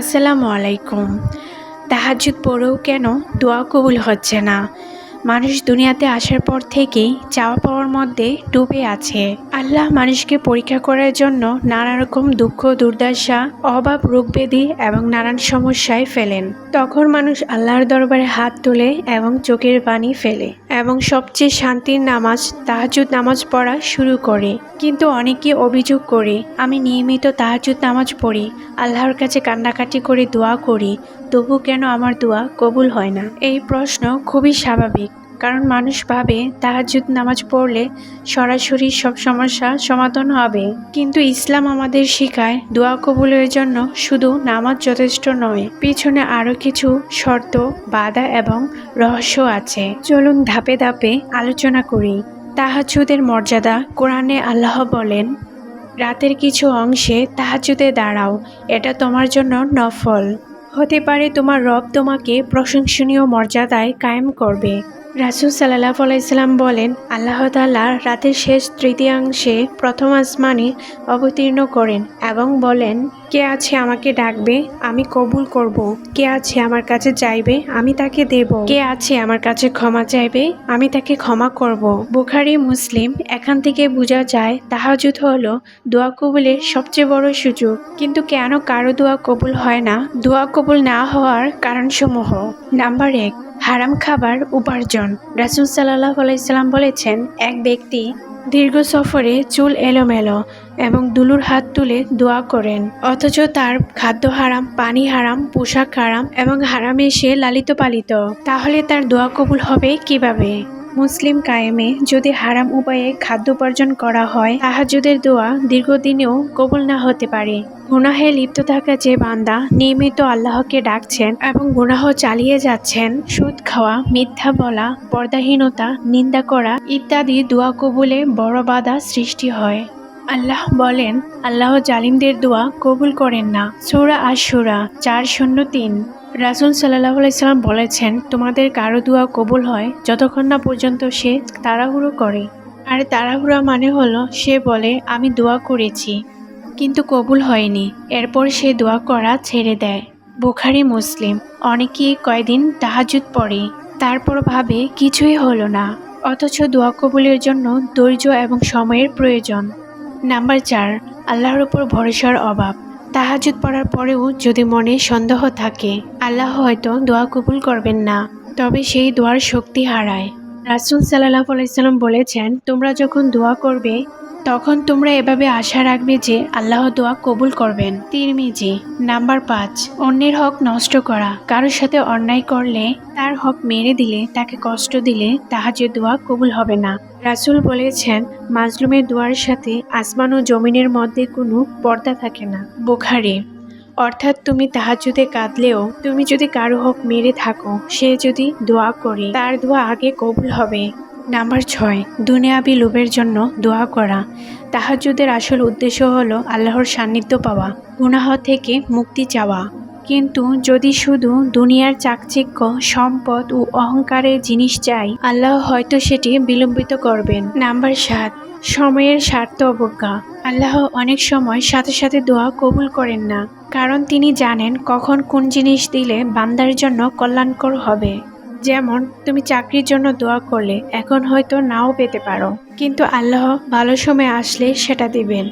আসসালামু আলাইকুম। তাহাজুদ পড়েও কেন দোয়া কবুল হচ্ছে না? মানুষ দুনিয়াতে আসার পর থেকেই চাওয়া পাওয়ার মধ্যে ডুবে আছে। আল্লাহ মানুষকে পরীক্ষা করার জন্য নানা রকম দুঃখ, দুর্দশা, অভাব রোগব্যাধি এবং নানান সমস্যায় ফেলেন। তখন মানুষ আল্লাহর দরবারে হাত তোলে এবং চোখের পানি ফেলে এবং সবচেয়ে শান্তির নামাজ তাহাজুদ নামাজ পড়া শুরু করে। কিন্তু অনেকে অভিযোগ করে, আমি নিয়মিত তাহাজুদ নামাজ পড়ি, আল্লাহর কাছে কান্নাকাটি করে দোয়া করি তবু কেন আমার দোয়া কবুল হয় না? এই প্রশ্ন খুবই স্বাভাবিক, কারণ মানুষ ভাবে তাহাজুদ নামাজ পড়লে সরাসরি সব সমস্যা সমাধান হবে। কিন্তু ইসলাম আমাদের শিখায় দোয়া কবুলের জন্য শুধু নামাজ যথেষ্ট নয়, পিছনে আরও কিছু শর্ত, বাধা এবং রহস্য আছে। চলুন ধাপে ধাপে আলোচনা করি। তাহাজুদের মর্যাদা কোরআনে আল্লাহ বলেন, রাতের কিছু অংশে তাহাজুদে দাঁড়াও, এটা তোমার জন্য নফল। হতে পারে তোমার রব তোমাকে প্রশংসনীয় মর্যাদায় কায়েম করবে। রাসুল সাল্লাহ আলাইসাল্লাম বলেন, আল্লাহ তাল্লাহ রাতের শেষ তৃতীয়াংশে প্রথম আসমানে অবতীর্ণ করেন এবং বলেন কে আছে আমাকে ডাকবে, আমি কবুল করব। কে আছে আমার কাছে চাইবে, আমি তাকে দেব। কে আছে আমার কাছে ক্ষমা চাইবে, আমি তাকে ক্ষমা করব। বুখারি, মুসলিম, এখান থেকে বোঝা যায় তাহাজুদ হলো দোয়া কবুলের সবচেয়ে বড় সুযোগ। কিন্তু কেন কারও দোয়া কবুল হয় না? দোয়া কবুল না হওয়ার কারণসমূহ। নাম্বার এক, হারাম খাবার উপার্জন। রাসুল সাল্লাহ আলাইসাল্লাম বলেছেন, এক ব্যক্তি দীর্ঘ সফরে চুল এলোমেলো এবং দুলুর হাত তুলে দোয়া করেন। অথচ তার খাদ্য হারাম, পানি হারাম, পোশাক হারাম এবং হারামে সে লালিত পালিত। তাহলে তার দোয়া কবুল হবে কীভাবে? মুসলিম কায়েমে যদি হারাম উপায়ে খাদ্য উপার্জন করা হয়, তাহাজুদের দোয়া দীর্ঘদিনেও কবুল না হতে পারে। গুনাহে লিপ্ত থাকা যে বান্দা নিয়মিত আল্লাহকে ডাকছেন এবং গুনাহ চালিয়ে যাচ্ছেন, সুদ খাওয়া, মিথ্যা বলা, পর্দাহীনতা, নিন্দা করা ইত্যাদি দোয়া কবুলে বড় বাধা সৃষ্টি হয়। আল্লাহ বলেন, আল্লাহ জালিমদের দোয়া কবুল করেন না। সৌরা আশুরা চার শূন্য তিন। রাসুল সাল্লাহ আলাইসাল্লাম বলেছেন, তোমাদের কারও দোয়া কবুল হয় যতক্ষণ না পর্যন্ত সে তাড়াহুড়ো করে। আর তাড়াহুড়া মানে হলো, সে বলে, আমি দোয়া করেছি, কিন্তু কবুল হয়নি। এরপর সে দোয়া করা ছেড়ে দেয়। বুখারি, মুসলিম, অনেকেই কয়দিন তাহাজুদ পড়ে, তারপর ভাবে, কিছুই হলো না, অথচ দোয়া কবুলের জন্য ধৈর্য এবং সময়ের প্রয়োজন। নাম্বার চার, আল্লাহর উপর ভরসার অভাব। তাহাজুদ পড়ার পরেও যদি মনে সন্দেহ থাকে, আল্লাহ হয়তো দোয়া কবুল করবেন না। তবে সেই দোয়ার শক্তি হারায়। রাসুল সাল্লাহ আলাইসাল্লাম বলেছেন, তোমরা যখন দোয়া করবে তখন তোমরা এভাবে আশা রাখবে যে আল্লাহ দোয়া কবুল করবেন। তিরমিজি, নাম্বার পাঁচ, অন্যের হক নষ্ট করা। কারোর সাথে অন্যায় করলে, তার হক মেরে দিলে, তাকে কষ্ট দিলে তাহাজে দোয়া কবুল হবে না। রাসুল বলেছেন, মাজলুমের দোয়ার সাথে আসমান ও জমিনের মধ্যে কোনো পর্দা থাকে না। বুখারি, অর্থাৎ তুমি তাহাজুদে কাঁদলেও, তুমি যদি কারও হক মেরে থাকো, সে যদি দোয়া করে, তার দোয়া আগে কবুল হবে। নাম্বার ছয়, দুনিয়াবি লোভের জন্য দোয়া করা। তাহাজুদের আসল উদ্দেশ্য হলো আল্লাহর সান্নিধ্য পাওয়া, গুনাহ থেকে মুক্তি চাওয়া। কিন্তু যদি শুধু দুনিয়ার চাকচিক্য, সম্পদ ও অহংকারের জিনিস চাই, আল্লাহ হয়তো সেটি বিলম্বিত করবেন। নাম্বার সাত, সময়ের স্বার্থ অবজ্ঞা। আল্লাহ অনেক সময় সাথে সাথে দোয়া কবুল করেন না, কারণ তিনি জানেন কখন কোন জিনিস দিলে বান্দার জন্য কল্যাণকর হবে। যেমন, তুমি চাকরির জন্য দোয়া করলে, এখন হয়তো নাও পেতে পারো। কিন্তু আল্লাহ ভালো সময় আসলে সেটা দিবেন।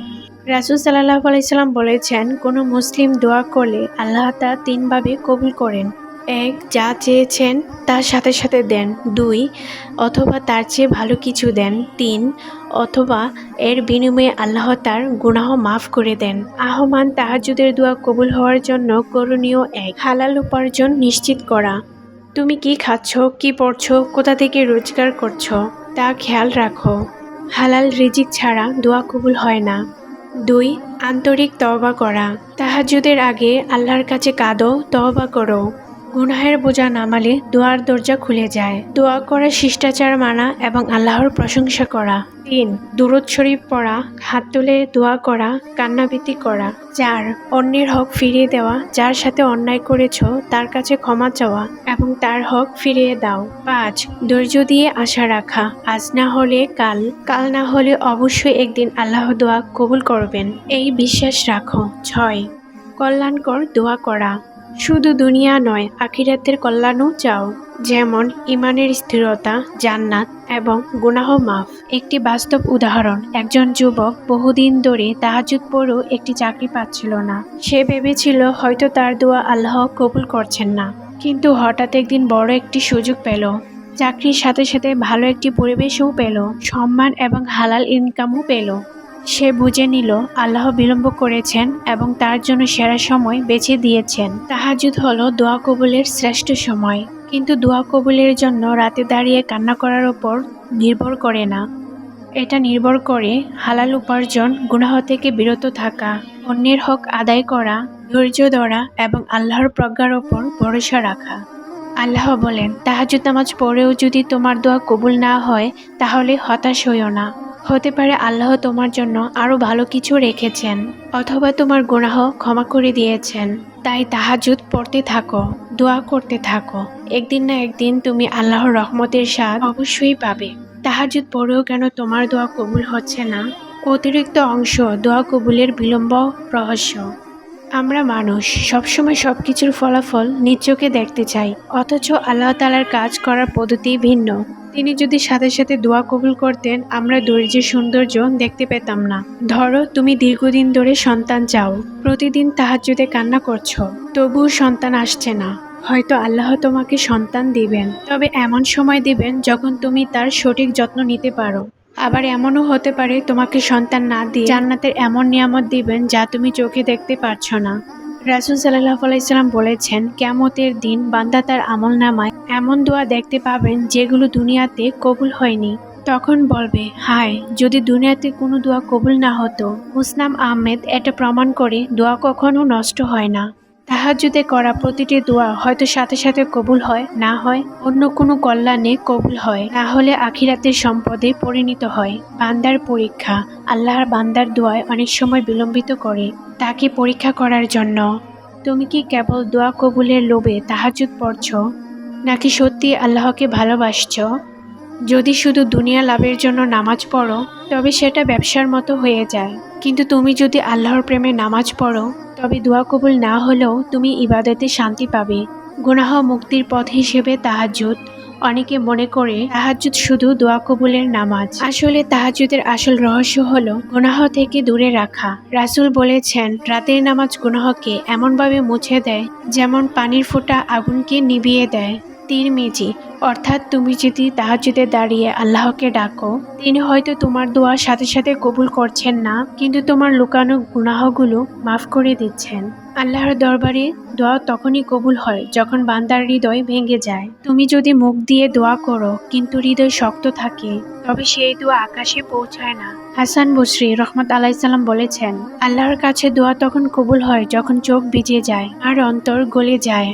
রাসুল সাল্লাহ আলাইসাল্লাম বলেছেন, কোনো মুসলিম দোয়া করলে আল্লাহ তা তিনভাবে কবুল করেন। এক, যা চেয়েছেন তার সাথে সাথে দেন। দুই, অথবা তার চেয়ে ভালো কিছু দেন। তিন, অথবা এর বিনিময়ে আল্লাহ তার গুনাহ মাফ করে দেন। আহমান তাহাজুদের দোয়া কবুল হওয়ার জন্য করণীয় এক, হালাল উপার্জন নিশ্চিত করা। তুমি কি খাচ্ছ, কি পড়ছো, কোথা থেকে রোজগার করছ, তা খেয়াল রাখো। হালাল রিজিক ছাড়া দোয়া কবুল হয় না। দুই, আন্তরিক তওবা করা। তাহাজুদের আগে আল্লাহর কাছে কাঁদো, তওবা করো। গুনাহের বোঝা নামালে দোয়ার দরজা খুলে যায়। দোয়া করা, শিষ্টাচার মানা এবং আল্লাহর প্রশংসা করা। তিন, দুরুদ শরীফ পড়া, হাত তুলে দোয়া করা কান্নাবৃত্তি করা। চার, অন্যের হক ফিরিয়ে দেওয়া, যার সাথে অন্যায় করেছ, তার কাছে ক্ষমা চাওয়া এবং তার হক ফিরিয়ে দাও। পাঁচ, ধৈর্য দিয়ে আশা রাখা। আজ না হলে কাল কাল না হলে অবশ্যই একদিন আল্লাহ দোয়া কবুল করবেন। এই বিশ্বাস রাখো। ছয়, কল্যাণকর দোয়া করা। শুধু দুনিয়া নয়, আখিরাতের কল্যাণও চাও। যেমন ইমানের স্থিরতা, জান্নাত এবং গুনাহ মাফ। একটি বাস্তব উদাহরণ, একজন যুবক বহুদিন ধরে তাহাজুদ পড়েও একটি চাকরি পাচ্ছিল না। সে ভেবেছিল হয়তো তার দোয়া আল্লাহ কবুল করছেন না। কিন্তু হঠাৎ একদিন বড় একটি সুযোগ পেল। চাকরির সাথে সাথে ভালো একটি পরিবেশও পেল। সম্মান এবং হালাল ইনকামও পেল। সে বুঝে নিল, আল্লাহ বিলম্ব করেছেন এবং তার জন্য সেরা সময় বেছে দিয়েছেন। তাহাজুদ হলো দোয়া কবুলের শ্রেষ্ঠ সময়। কিন্তু দোয়া কবুলের জন্য রাতে দাঁড়িয়ে কান্না করার ওপর নির্ভর করে না। এটা নির্ভর করে হালাল উপার্জন, গুনাহ থেকে বিরত থাকা, অন্যের হক আদায় করা, ধৈর্য ধরা এবং আল্লাহর প্রজ্ঞার ওপর ভরসা রাখা। আল্লাহ বলেন, তাহাজুদ নামাজ পড়েও যদি তোমার দোয়া কবুল না হয়, তাহলে হতাশ হইও না। হতে পারে আল্লাহ তোমার জন্য আরও ভালো কিছু রেখেছেন, অথবা তোমার গুনাহ ক্ষমা করে দিয়েছেন। তাই তাহাজুদ পড়তে থাকো, দোয়া করতে থাকো। একদিন না একদিন তুমি আল্লাহর রহমতের স্বাদ অবশ্যই পাবে। তাহাজুদ পড়েও কেন তোমার দোয়া কবুল হচ্ছে না? অতিরিক্ত অংশ দোয়া কবুলের বিলম্ব, রহস্য। আমরা মানুষ, সবসময় সব কিছুর ফলাফল নিজ দেখতে চাই, অথচ আল্লাহ তালার কাজ করার পদ্ধতি ভিন্ন। তিনি যদি সাথে সাথে দোয়া কবুল করতেন, আমরা ধৈর্যের সৌন্দর্য দেখতে পেতাম না। ধরো, তুমি দীর্ঘদিন ধরে সন্তান চাও, প্রতিদিন তাহাজ্জুদে কান্না করছ, তবুও সন্তান আসছে না। হয়তো আল্লাহ তোমাকে সন্তান দিবেন, তবে এমন সময় দিবেন যখন তুমি তার সঠিক যত্ন নিতে পারো। আবার এমনও হতে পারে তোমাকে সন্তান না দিয়ে জান্নাতের এমন নিয়ামত দিবেন যা তুমি চোখে দেখতে পারছ না। রাসুল সাল্লাহ আলাইসাল্লাম বলেছেন কেমতের দিন বান্দা তার আমল নামায় এমন দোয়া দেখতে পাবেন যেগুলো দুনিয়াতে কবুল হয়নি। তখন বলবে, হায়, যদি দুনিয়াতে কোনো দোয়া কবুল না হতো হুসনাম আহমেদ এটা প্রমাণ করে দোয়া কখনো নষ্ট হয় না। তাহাজুদে করা প্রতিটি দোয়া হয়তো সাথে সাথে কবুল হয়, না হয় অন্য কোনো কল্যাণে কবুল হয়। না হলে আখিরাতের সম্পদে পরিণত হয়। বান্দার পরীক্ষা, আল্লাহর বান্দার দোয়ায় অনেক সময় বিলম্বিত করে তাকে পরীক্ষা করার জন্য। তুমি কি কেবল দোয়া কবুলের লোভে তাহাজুদ পড়ছ? নাকি সত্যি আল্লাহকে ভালোবাসছ? যদি শুধু দুনিয়া লাভের জন্য নামাজ পড়ো, তবে সেটা ব্যবসার মতো হয়ে যায়। কিন্তু তুমি যদি আল্লাহর প্রেমে নামাজ পড়ো, তবে দোয়া কবুল না হলেও তুমি ইবাদতে শান্তি পাবে। গুনাহ মুক্তির পথ হিসেবে তাহাজ্জুদ। অনেকে মনে করে তাহাজুদ শুধু দোয়া কবুলের নামাজ। আসলে তাহাজুদের আসল রহস্য হল গুনাহ থেকে দূরে রাখা। রাসুল বলেছেন, রাতের নামাজ গুনাহকে এমনভাবে মুছে দেয় যেমন পানির ফোঁটা আগুনকে নিভিয়ে দেয়। তীর তিরমিজি অর্থাৎ তুমি যদি তাহাজুদে দাঁড়িয়ে আল্লাহকে ডাকো, তিনি হয়তো তোমার দোয়া সাথে সাথে কবুল করছেন না, কিন্তু তোমার লুকানো গুনাহগুলো মাফ করে দিচ্ছেন। আল্লাহর দরবারে দোয়া তখনই কবুল হয় যখন বান্দার হৃদয় ভেঙে যায়। তুমি যদি মুখ দিয়ে দোয়া করো, কিন্তু হৃদয় শক্ত থাকে, তবে সেই দোয়া আকাশে পৌঁছায় না। হাসান বসরি রহমত আলাইসাল্লাম বলেছেন, আল্লাহর কাছে দোয়া তখন কবুল হয় যখন চোখ ভিজে যায় আর অন্তর গলে যায়।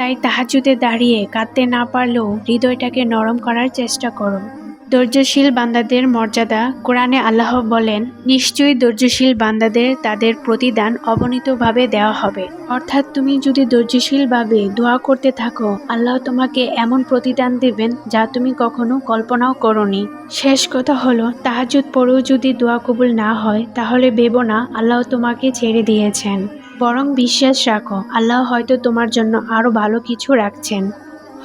তাই তাহাজুদে দাঁড়িয়ে কাঁদতে না পারলেও হৃদয়টাকে নরম করার চেষ্টা করো। ধৈর্যশীল বান্দাদের মর্যাদা কোরআনে আল্লাহ বলেন, নিশ্চয়ই ধৈর্যশীল বান্দাদের তাদের প্রতিদান অবনীতভাবে দেওয়া হবে। অর্থাৎ তুমি যদি ধৈর্যশীলভাবে দোয়া করতে থাকো, আল্লাহ তোমাকে এমন প্রতিদান দেবেন যা তুমি কখনো কল্পনাও করনি। শেষ কথা হলো তাহাজুদ পরেও যদি দোয়া কবুল না হয়, তাহলে ভেবো না, আল্লাহ তোমাকে ছেড়ে দিয়েছেন। বরং বিশ্বাস রাখো, আল্লাহ হয়তো তোমার জন্য আরও ভালো কিছু রাখছেন।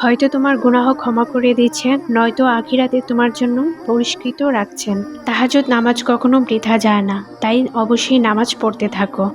হয়তো তোমার গুনাহ ক্ষমা করে দিচ্ছেন নয়তো আখিরাতে তোমার জন্য পরিষ্কৃত রাখছেন। তাহাজত নামাজ কখনো বৃথা যায় না, তাই অবশ্যই নামাজ পড়তে থাকো।